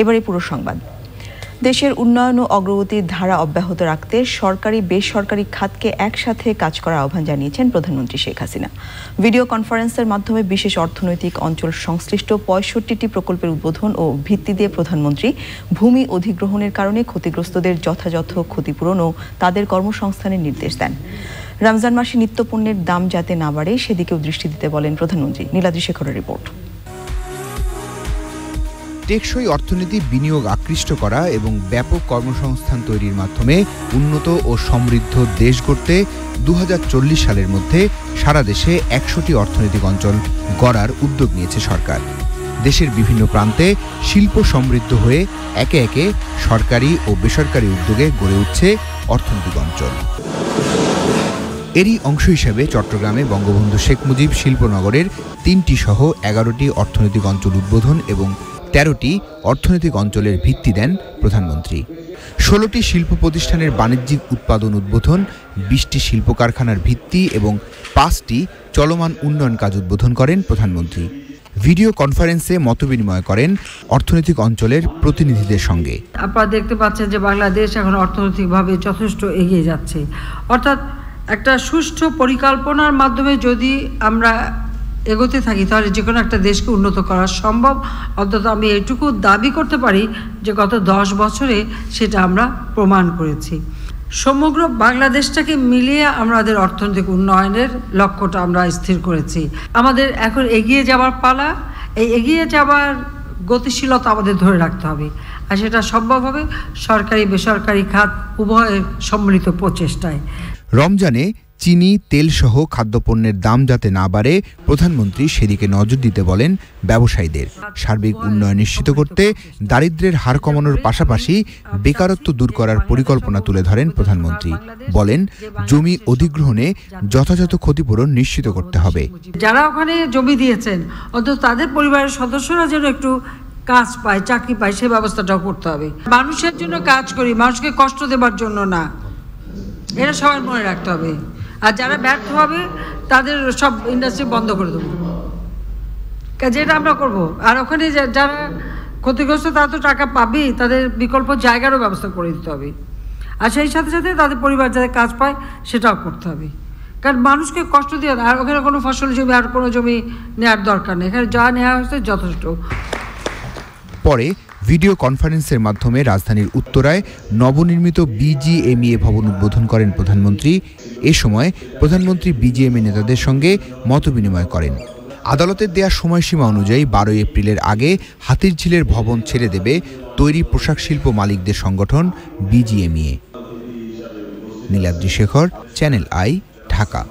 এবারে পুরো সংবাদ। দেশের উন্নয়ন ও অগ্রগতির ধারা অব্যাহত রাখতে সরকারি, বেসরকারি খাতকে একসাথে কাজ করার আহ্বান জানিয়েছেন প্রধানমন্ত্রী শেখ হাসিনা। ভিডিও কনফারেন্সের মাধ্যমে বিশেষ অর্থনৈতিক অঞ্চল সংশ্লিষ্ট পঁয়ষট্টিটি প্রকল্পের উদ্বোধন ও ভিত্তি দিয়ে প্রধানমন্ত্রী ভূমি অধিগ্রহণের কারণে ক্ষতিগ্রস্তদের যথাযথ ক্ষতিপূরণ ও তাদের কর্মসংস্থানের নির্দেশ দেন। রমজান মাসে নিত্যপণ্যের দাম যাতে না বাড়ে, সেদিকেও দৃষ্টি দিতে বলেন প্রধানমন্ত্রী। নীলাদ্রি শেখরের রিপোর্ট। টেকসই অর্থনীতি বিনিয়োগ আকৃষ্ট করা এবং ব্যাপক কর্মসংস্থান তৈরির মাধ্যমে উন্নত ও সমৃদ্ধ দেশ গড়তে দু হাজার চল্লিশ সালের মধ্যে সারা দেশে একশোটি অর্থনৈতিক অঞ্চল গড়ার উদ্যোগ নিয়েছে সরকার। দেশের বিভিন্ন প্রান্তে শিল্প সমৃদ্ধ হয়ে একে একে সরকারি ও বেসরকারি উদ্যোগে গড়ে উঠছে অর্থনৈতিক অঞ্চল। এরই অংশ হিসেবে চট্টগ্রামে বঙ্গবন্ধু শেখ মুজিব শিল্পনগরের তিনটি সহ এগারোটি অর্থনৈতিক অঞ্চল উদ্বোধন এবং তেরোটি অর্থনৈতিক অঞ্চলের ভিত্তি দেন প্রধানমন্ত্রী। ষোলোটি শিল্প প্রতিষ্ঠানের বাণিজ্যিক উৎপাদন উদ্বোধন, বিশটি শিল্প কারখানার ভিত্তি এবং পাঁচটি চলমান উন্নয়ন কাজ উদ্বোধন করেন প্রধানমন্ত্রী। ভিডিও কনফারেন্সে মতবিনিময় করেন অর্থনৈতিক অঞ্চলের প্রতিনিধিদের সঙ্গে। আপনারা দেখতে পাচ্ছেন যে বাংলাদেশ এখন অর্থনৈতিকভাবে যথেষ্ট এগিয়ে যাচ্ছে। অর্থাৎ একটা সুষ্ঠু পরিকল্পনার মাধ্যমে যদি আমরা এগোতে থাকি, তাহলে যে কোনো একটা দেশকে উন্নত করা সম্ভব। অন্তত আমি এটুকু দাবি করতে পারি যে গত দশ বছরে সেটা আমরা প্রমাণ করেছি। সমগ্র বাংলাদেশটাকে মিলিয়ে আমাদের অর্থনৈতিক উন্নয়নের লক্ষ্যটা আমরা স্থির করেছি। আমাদের এখন এগিয়ে যাওয়ার পালা, এই এগিয়ে যাওয়ার গতিশীলতা আমাদের ধরে রাখতে হবে। আর সেটা সম্ভব হবে সরকারি বেসরকারি খাত উভয়ের সম্মিলিত প্রচেষ্টায়। রমজানে চিনি, তেলসহ খাদ্যপণ্যের দাম যাতে না বাড়ে, প্রধানমন্ত্রী সেদিকে নজর দিতে বলেন ব্যবসায়ীদের। সার্বিক উন্নয়ন নিশ্চিত করতে দারিদ্র্যের হার কমানোর পাশাপাশি বেকারত্ব দূর করার পরিকল্পনা তুলে ধরেন প্রধানমন্ত্রী। বলেন, জমি অধিগ্রহণে যথাযথ ক্ষতিপূরণ নিশ্চিত করতে হবে। যারা ওখানে জমি দিয়েছেন, অন্তত তাদের পরিবারের সদস্যরা যেন একটু কাজ পায়, চাকরি পায়, সে ব্যবস্থাটাও করতে হবে। মানুষের জন্য কাজ করি, মানুষকে কষ্ট দেবার জন্য না। এটা সবাই মনে রাখতে হবে। আর যারা ব্যর্থ হবে, তাদের সব ইন্ডাস্ট্রি বন্ধ করে দেবো। যেটা আমরা করব। আর ওখানে যারা ক্ষতিগ্রস্ত, তারা তো টাকা পাবেই। তাদের বিকল্প জায়গারও ব্যবস্থা করে দিতে হবে। আর সেই সাথে সাথে তাদের পরিবার যাতে কাজ পায়, সেটাও করতে হবে। কারণ মানুষকে কষ্ট দিয়ে, আর ওখানে কোনো ফসল জমি আর কোনো জমি নেওয়ার দরকার নেই। এখানে যা নেওয়া হচ্ছে যথেষ্ট। পরে ভিডিও কনফারেন্সের মাধ্যমে রাজধানীর উত্তরায় নবনির্মিত বিজিএমইএ ভবন উদ্বোধন করেন প্রধানমন্ত্রী। এ সময় প্রধানমন্ত্রী বিজিএমএ নেতাদের সঙ্গে মতবিনিময় করেন। আদালতের দেয়া সময়সীমা অনুযায়ী বারোই এপ্রিলের আগে হাতিরঝিলের ভবন ছেড়ে দেবে তৈরি পোশাক শিল্প মালিকদের সংগঠন BGMEA. Niladri Shekhar channel I, Dhaka.